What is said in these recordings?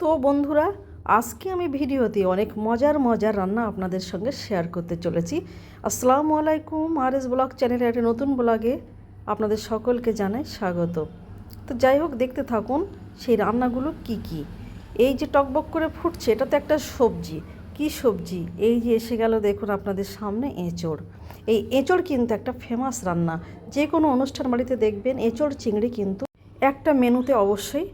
তো বন্ধুরা, আজকে আমি ভিডিওতে অনেক মজার মজার রান্না আপনাদের সঙ্গে শেয়ার করতে চলেছি। আসসালামু আলাইকুম আর এস ব্লগ চ্যানেলে একটি নতুন ব্লগে আপনাদের সকলকে জানাই স্বাগত। তো যাই হোক, দেখতে থাকুন সেই রান্নাগুলো কি কি। এই যে টকবক করে ফুটছে, এটা তো একটা সবজি। কি সবজি? এই যে এসে গেল দেখুন আপনাদের সামনে এঁচড়। এই এঁচড় কিন্তু একটা ফেমাস রান্না। যে কোনো অনুষ্ঠান বাড়িতে দেখবেন এঁচড়, চিংড়ি কিন্তু একটা মেনুতে অবশ্যই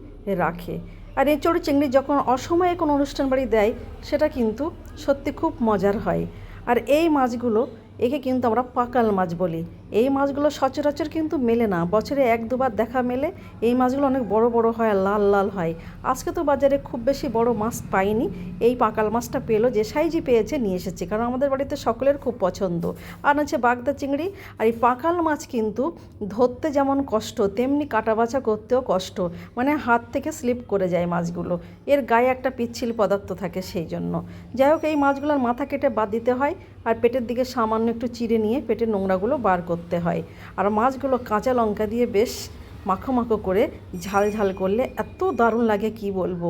রাখে। আর এঁচড় চিংড়ি যখন অসময়ে কোনো অনুষ্ঠান বাড়ি দেয়, সেটা কিন্তু সত্যি খুব মজার হয়। আর এই মাছগুলো একে কিন্তু আমরা পাকাল মাছ বলি। এই মাছগুলো সচরাচর কিন্তু মেলে না। বছরে এক, দুবার দেখা মেলে। এই মাছগুলো অনেক বড় বড় হয় লাল লাল হয়। আজকে তো বাজারে খুব বেশি বড় মাছ পাইনি। এই পাকাল মাছটা পেল, যে সাইজই পেয়েছে নিয়ে এসেছে। কারণ আমাদের বাড়িতে সকলের খুব পছন্দ। আর আছে বাগদা চিংড়ি। আর এই পাকাল মাছ কিন্তু ধরতে যেমন কষ্ট, তেমনি কাটা বাছা করতেও কষ্ট। মানে হাত থেকে স্লিপ করে যায় মাছগুলো। এর গায়ে একটা পিচ্ছিল পদার্থ থাকে সেই জন্য। যাই হোক, এই মাছগুলোর মাথা কেটে বাদ দিতে হয়। আর পেটের দিকে সামান্য একটু চিড়ে নিয়ে পেটের নোংরাগুলো বার করতে হয়। আর মাছগুলো কাঁচা লঙ্কা দিয়ে বেশ মাখো মাখো করে ঝাল ঝাল করলে এত দারুণ লাগে কি বলব।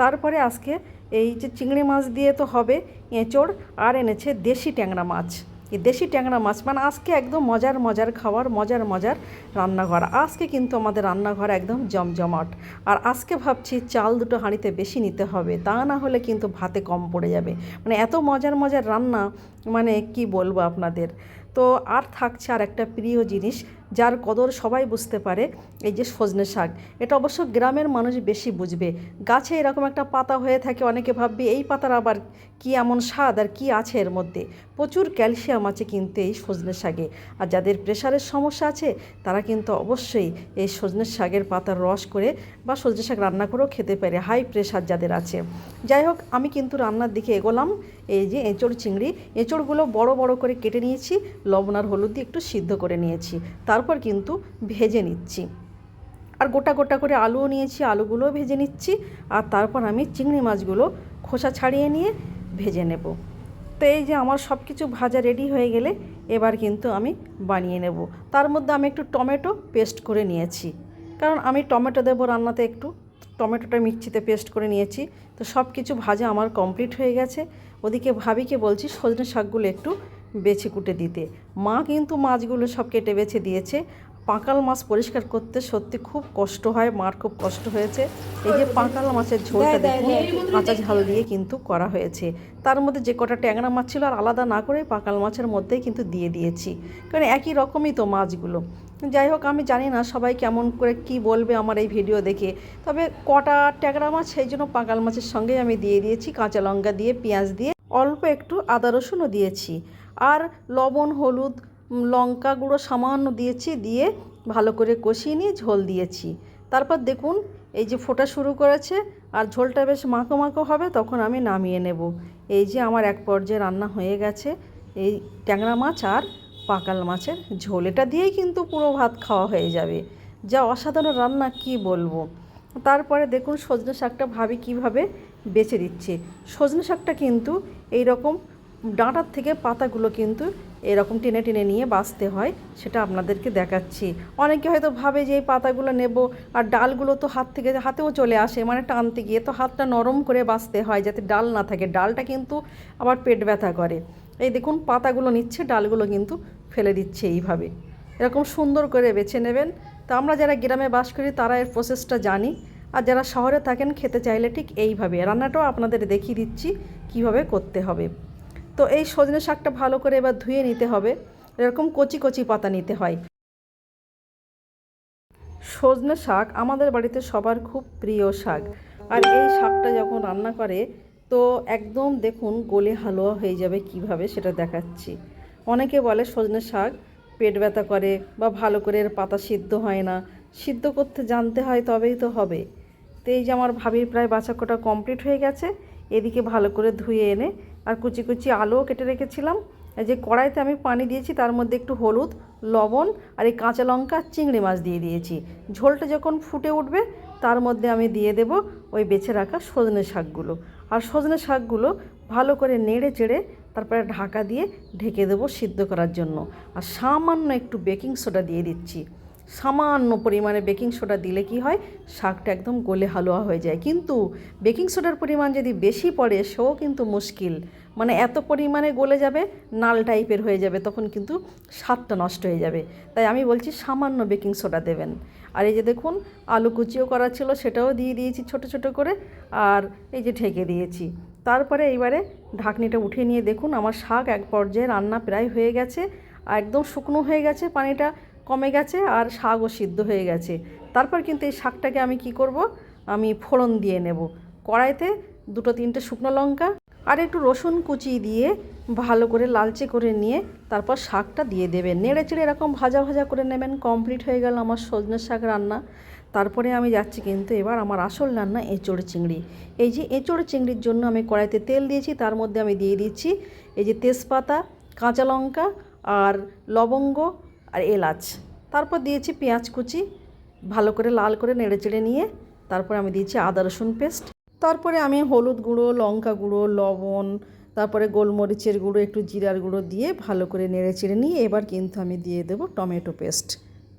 তারপরে আজকে এই যে চিংড়ি মাছ দিয়ে তো হবে এঁচড়, আর এনেছে দেশি ট্যাংরা মাছ। এই দেশি ট্যাংরা মাছ মানে আজকে একদম মজার মজার খাবার মজার মজার রান্নাঘর। আজকে কিন্তু আমাদের রান্নাঘর একদম জমজমাট। আর আজকে ভাবছি চাল দুটো হাঁড়িতে বেশি নিতে হবে, তা না হলে কিন্তু ভাতে কম পড়ে যাবে। মানে এত মজার মজার রান্না মানে কি বলব আপনাদের? তো আর থাকছে আর একটা প্রিয় জিনিস যার কদর সবাই বুঝতে পারে, এই যে সজনে শাক। এটা অবশ্য গ্রামের মানুষ বেশি বুঝবে। গাছে এরকম একটা পাতা হয়ে থাকে, অনেকে ভাববে এই পাতার আবার কি এমন স্বাদ আর কি আছে এর মধ্যে? প্রচুর ক্যালসিয়াম আছে কিন্তু এই সজনে শাকে। আর যাদের প্রেশারের সমস্যা আছে, তারা কিন্তু অবশ্যই এই সজনে শাকের পাতার রস করে বা সজনে শাক রান্না করেও খেতে পারে হাই প্রেশার যাদের আছে। যাই হোক, আমি কিন্তু রান্নার দিকে এগোলাম। এই যে এঁচড় চিংড়ি, এঁচড়গুলো বড় বড় করে কেটে নিয়েছি, লবণ আর হলুদ দিয়ে একটু সিদ্ধ করে নিয়েছি। তারপর কিন্তু ভেজে নিচ্ছি। আর গোটা গোটা করে আলুও নিয়েছি, আলুগুলোও ভেজে নিচ্ছি, আর তারপর আমি চিংড়ি মাছগুলো খোসা ছাড়িয়ে নিয়ে ভেজে নেব। তো এই যে আমার সব কিছু ভাজা রেডি হয়ে গেলে এবার কিন্তু আমি বানিয়ে নেব। তার মধ্যে আমি একটু টমেটো পেস্ট করে নিয়েছি। কারণ আমি টমেটো দেবো রান্নাতে একটু, টমেটোটা মিক্সিতে পেস্ট করে নিয়েছি। তো সব কিছু ভাজা আমার কমপ্লিট হয়ে গেছে। ওদিকে ভাবিকে বলছি সজনে শাকগুলো একটু বেছে কুটে দিতে। মা কিন্তু মাছগুলো সব কেটে বেছে দিয়েছে। পাঁকাল মাছ পরিষ্কার করতে সত্যি খুব কষ্ট হয় মার খুব কষ্ট হয়েছে। এই যে পাঁকাল মাছের ঝোলটা দেখুন কাঁচা ঝাল দিয়ে কিন্তু করা হয়েছে। তার মধ্যে যে কটা ট্যাংরা মাছ ছিল আর আলাদা না করে পাঁকাল মাছের মধ্যেই কিন্তু দিয়ে দিয়েছি। কারণ একই রকমই তো মাছগুলো। যাই হোক আমি জানি না সবাই কেমন করে কি বলবে আমার এই ভিডিও দেখে। তবে কটা ট্যাংরা মাছ সেই জন্য পাঁকাল মাছের সঙ্গেই আমি দিয়ে দিয়েছি। কাঁচা লঙ্কা দিয়ে পেঁয়াজ দিয়ে অল্প একটু আদা রসুনও দিয়েছি। আর লবণ, হলুদ লঙ্কা গুঁড়ো সামান্য দিয়েছি, দিয়ে ভালো করে কষিয়ে নিয়ে ঝোল দিয়েছি। তারপর দেখুন, এই যে ফোটা শুরু করেছে আর ঝোলটা বেশ মাখো মাখো হবে, তখন আমি নামিয়ে নেব। এই যে আমার এক পর্যায়ে রান্না হয়ে গেছে, এই ট্যাংরা মাছ আর পাকাল মাছের ঝোল। এটা দিয়েই কিন্তু পুরো ভাত খাওয়া হয়ে যাবে। যা অসাধারণ রান্না, কি বলব? তারপরে দেখুন, সজনে শাকটা ভাবি কীভাবে বেছে দিচ্ছে। সজনে শাকটা কিন্তু এই রকম ডাঁটার থেকে পাতাগুলো কিন্তু এরকম টেনে টেনে নিয়ে বাছতে হয়, সেটা আপনাদেরকে দেখাচ্ছি। অনেকে হয়তো ভাবে যে এই পাতাগুলো নেব আর ডালগুলো তো হাত থেকে, হাতেও চলে আসে মানে টানতে গিয়ে তো হাতটা নরম করে বাছতে হয় যাতে ডাল না থাকে। ডালটা কিন্তু আবার পেট ব্যথা করে। এই দেখুন, পাতাগুলো নিচ্ছে, ডালগুলো কিন্তু ফেলে দিচ্ছে এইভাবে। এরকম সুন্দর করে বেছে নেবেন। তো আমরা যারা গ্রামে বাস করি, তারা এর প্রসেসটা জানি। আর যারা শহরে থাকেন, খেতে চাইলে ঠিক এইভাবে। রান্নাটাও আপনাদের দেখিয়ে দিচ্ছি কীভাবে করতে হবে। তো এই সজনে শাকটা ভালো করে এবার ধুয়ে নিতে হবে। এরকম কচি কচি পাতা নিতে হয়। সজনে শাক আমাদের বাড়িতে সবার খুব প্রিয় শাক। আর এই শাকটা যখন রান্না করে, তো একদম দেখুন গলে হালুয়া হয়ে যাবে কীভাবে সেটা দেখাচ্ছি। অনেকে বলে সজনে শাক পেট ব্যথা করে বা ভালো করে এর পাতা সিদ্ধ হয় না। সিদ্ধ করতে জানতে হয় তবেই তো হবে। তো এই যে আমার ভাবির প্রায় বাছা কোটা কমপ্লিট হয়ে গেছে। এদিকে ভালো করে ধুয়ে এনে আর কুচি কুচি আলুও কেটে রেখেছিলাম। এই যে কড়াইতে আমি পানি দিয়েছি, তার মধ্যে একটু হলুদ, লবণ আর এই কাঁচা লঙ্কা, চিংড়ি মাছ দিয়ে দিয়েছি। ঝোলটা যখন ফুটে উঠবে, তার মধ্যে আমি দিয়ে দেব ওই বেছে রাখা সজনে শাকগুলো। আর সজনে শাকগুলো ভালো করে নেড়ে চেড়ে তারপরে ঢাকা দিয়ে ঢেকে দেবো সিদ্ধ করার জন্য। আর সামান্য একটু বেকিং সোডা দিয়ে দিচ্ছি। সামান্য পরিমাণে বেকিং সোডা দিলে কি হয়? শাকটা একদম গলে হালুয়া হয়ে যায়। কিন্তু বেকিং সোডার পরিমাণ যদি বেশি পড়ে, সেও কিন্তু মুশকিল। মানে এত পরিমাণে গলে যাবে, নাল টাইপের হয়ে যাবে, তখন কিন্তু স্বাদটা নষ্ট হয়ে যাবে। তাই আমি বলছি, সামান্য বেকিং সোডা দেবেন। আর এই যে দেখুন, আলু কুচিও করা ছিল, সেটাও দিয়ে দিয়েছি ছোট ছোট করে, আর এই যে ঢেকে দিয়েছি। তারপরে এইবারে ঢাকনিটা উঠিয়ে নিয়ে দেখুন, আমার শাক এক পর্যায়ে রান্না প্রায় হয়ে গেছে একদম শুকনো হয়ে গেছে পানিটা। কমে গেছে আর শাকও সিদ্ধ হয়ে গেছে। তারপর কিন্তু এই শাকটাকে আমি কি করব? আমি ফোড়ন দিয়ে নেব। কড়াইতে দুটো তিনটে শুকনো লঙ্কা আর একটু রসুন কুচি দিয়ে ভালো করে লালচে করে নিয়ে তারপর শাকটা দিয়ে দেবেন। নেড়ে চেড়ে এরকম ভাজা ভাজা করে নেবেন কমপ্লিট হয়ে গেল আমার সজনের শাক রান্না। তারপরে আমি যাচ্ছি কিন্তু এবার আমার আসল রান্না এঁচড় চিংড়ি। এই যে এঁচড় চিংড়ির জন্য আমি কড়াইতে তেল দিয়েছি, তার মধ্যে আমি দিয়ে দিচ্ছি এই যে তেজপাতা, কাঁচা লঙ্কা আর লবঙ্গ আর এলাচ। তারপর দিয়েছি পেঁয়াজ কুচি, ভালো করে লাল করে নেড়ে চেড়ে নিয়ে তারপরে আমি দিয়েছি আদা রসুন পেস্ট। তারপরে আমি হলুদ গুঁড়ো, লঙ্কা গুঁড়ো, লবণ, তারপরে গোলমরিচের গুঁড়ো, একটু জিরার গুঁড়ো দিয়ে ভালো করে নেড়ে চেড়ে নিয়ে এবার কিন্তু আমি দিয়ে দেবো টমেটো পেস্ট।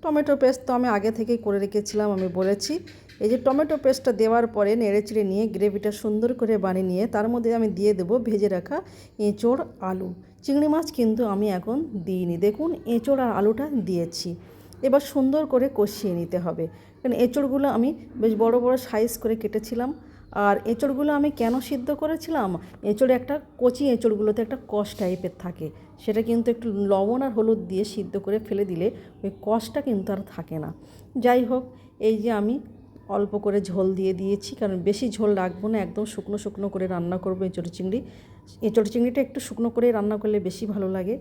টমেটো পেস্ট তো আমি আগে থেকেই করে রেখেছিলাম, আমি বলেছি এই যে টমেটো পেস্টটা দেওয়ার পরে নেড়ে চেড়ে নিয়ে গ্রেভিটা সুন্দর করে বানিয়ে নিয়ে, তার মধ্যে আমি দিয়ে দেবো ভেজে রাখা এঁচোড় আলু। চিংড়ি মাছ কিন্তু আমি এখন দিইনি। দেখুন, এঁচোড় আর আলুটা দিয়েছি। এবার সুন্দর করে কষিয়ে নিতে হবে। কারণ এঁচোড়গুলো আমি বেশ বড় বড় সাইজ করে কেটেছিলাম। আর এঁচড়গুলো আমি কেন সিদ্ধ করেছিলাম? এঁচড়ে একটা কচি এঁচড়গুলোতে একটা কষ টাইপের থাকে। সেটা কিন্তু একটু লবণ আর হলুদ দিয়ে সিদ্ধ করে ফেলে দিলে ওই কষটা কিন্তু আর থাকে না। যাই হোক, এই যে আমি অল্প করে ঝোল দিয়ে দিয়েছি, কারণ বেশি ঝোল রাখব না, একদম শুকনো শুকনো করে রান্না করব এঁচড় চিংড়ি। এঁচড় চিংড়িটা একটু শুকনো করে রান্না করলে বেশি ভালো লাগে।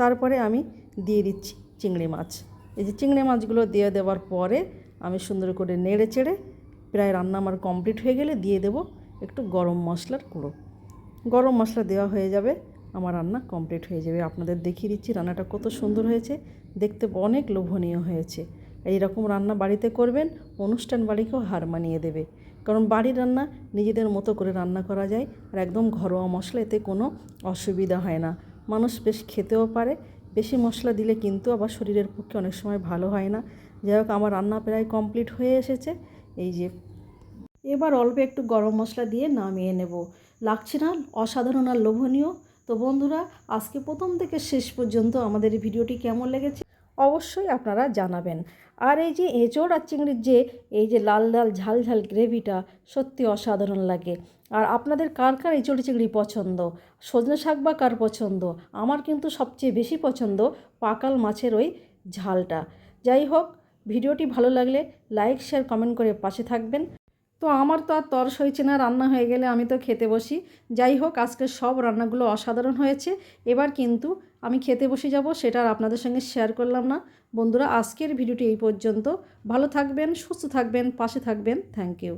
তারপরে আমি দিয়ে দিচ্ছি চিংড়ি মাছ। এই যে চিংড়ি মাছগুলো দিয়ে দেওয়ার পরে আমি সুন্দর করে নেড়ে চেড়ে প্রায় রান্না আমার কমপ্লিট হয়ে গেলে দিয়ে দেবো একটু গরম মশলার গুঁড়ো। গরম মশলা দেওয়া হয়ে যাবে, আমার রান্না কমপ্লিট হয়ে যাবে। আপনাদের দেখিয়ে দিচ্ছি রান্নাটা কত সুন্দর হয়েছে, দেখতে অনেক লোভনীয় হয়েছে। এই রকম রান্না বাড়িতে করবেন, অনুষ্ঠান বাড়িকেও হার মানিয়ে দেবে। কারণ বাড়ির রান্না নিজেদের মতো করে রান্না করা যায় আর একদম ঘরোয়া মশলা এতে কোনো অসুবিধা হয় না। মানুষ বেশ খেতেও পারে, বেশি মশলা দিলে কিন্তু আবার শরীরের পক্ষে অনেক সময় ভালো হয় না। যাই হোক, আমার রান্না প্রায় কমপ্লিট হয়ে এসেছে। এই যে, এবার অল্প একটু গরম মশলা দিয়ে নামিয়ে নেব। লাগছে না অসাধারণ আর লোভনীয়। তো বন্ধুরা, আজকে প্রথম থেকে শেষ পর্যন্ত আমাদের ভিডিওটি কেমন লেগেছে অবশ্যই আপনারা জানাবেন। আর এই যে এঁচড় আর চিংড়ির যে, এই যে লাল লাল ঝাল ঝাল গ্রেভিটা সত্যি অসাধারণ লাগে। আর আপনাদের কার কার এঁচড় চিংড়ি পছন্দ? সজনে শাক বা কার পছন্দ? আমার কিন্তু সবচেয়ে বেশি পছন্দ পাকাল মাছের ওই ঝালটা। যাই হোক, ভিডিওটি ভালো লাগলে লাইক, শেয়ার, কমেন্ট করে পাশে থাকবেন। তো আমার তো আর তর সইছে না, রান্না হয়ে গেলে আমি তো খেতে বসি। যাই হোক, আজকে সব রান্নাগুলো অসাধারণ হয়েছে। এবার কিন্তু আমি খেতে বসে যাব, সেটা আর আপনাদের সঙ্গে শেয়ার করলাম না। বন্ধুরা, আজকের ভিডিওটি এই পর্যন্ত। ভালো থাকবেন, সুস্থ থাকবেন, পাশে থাকবেন। Thank you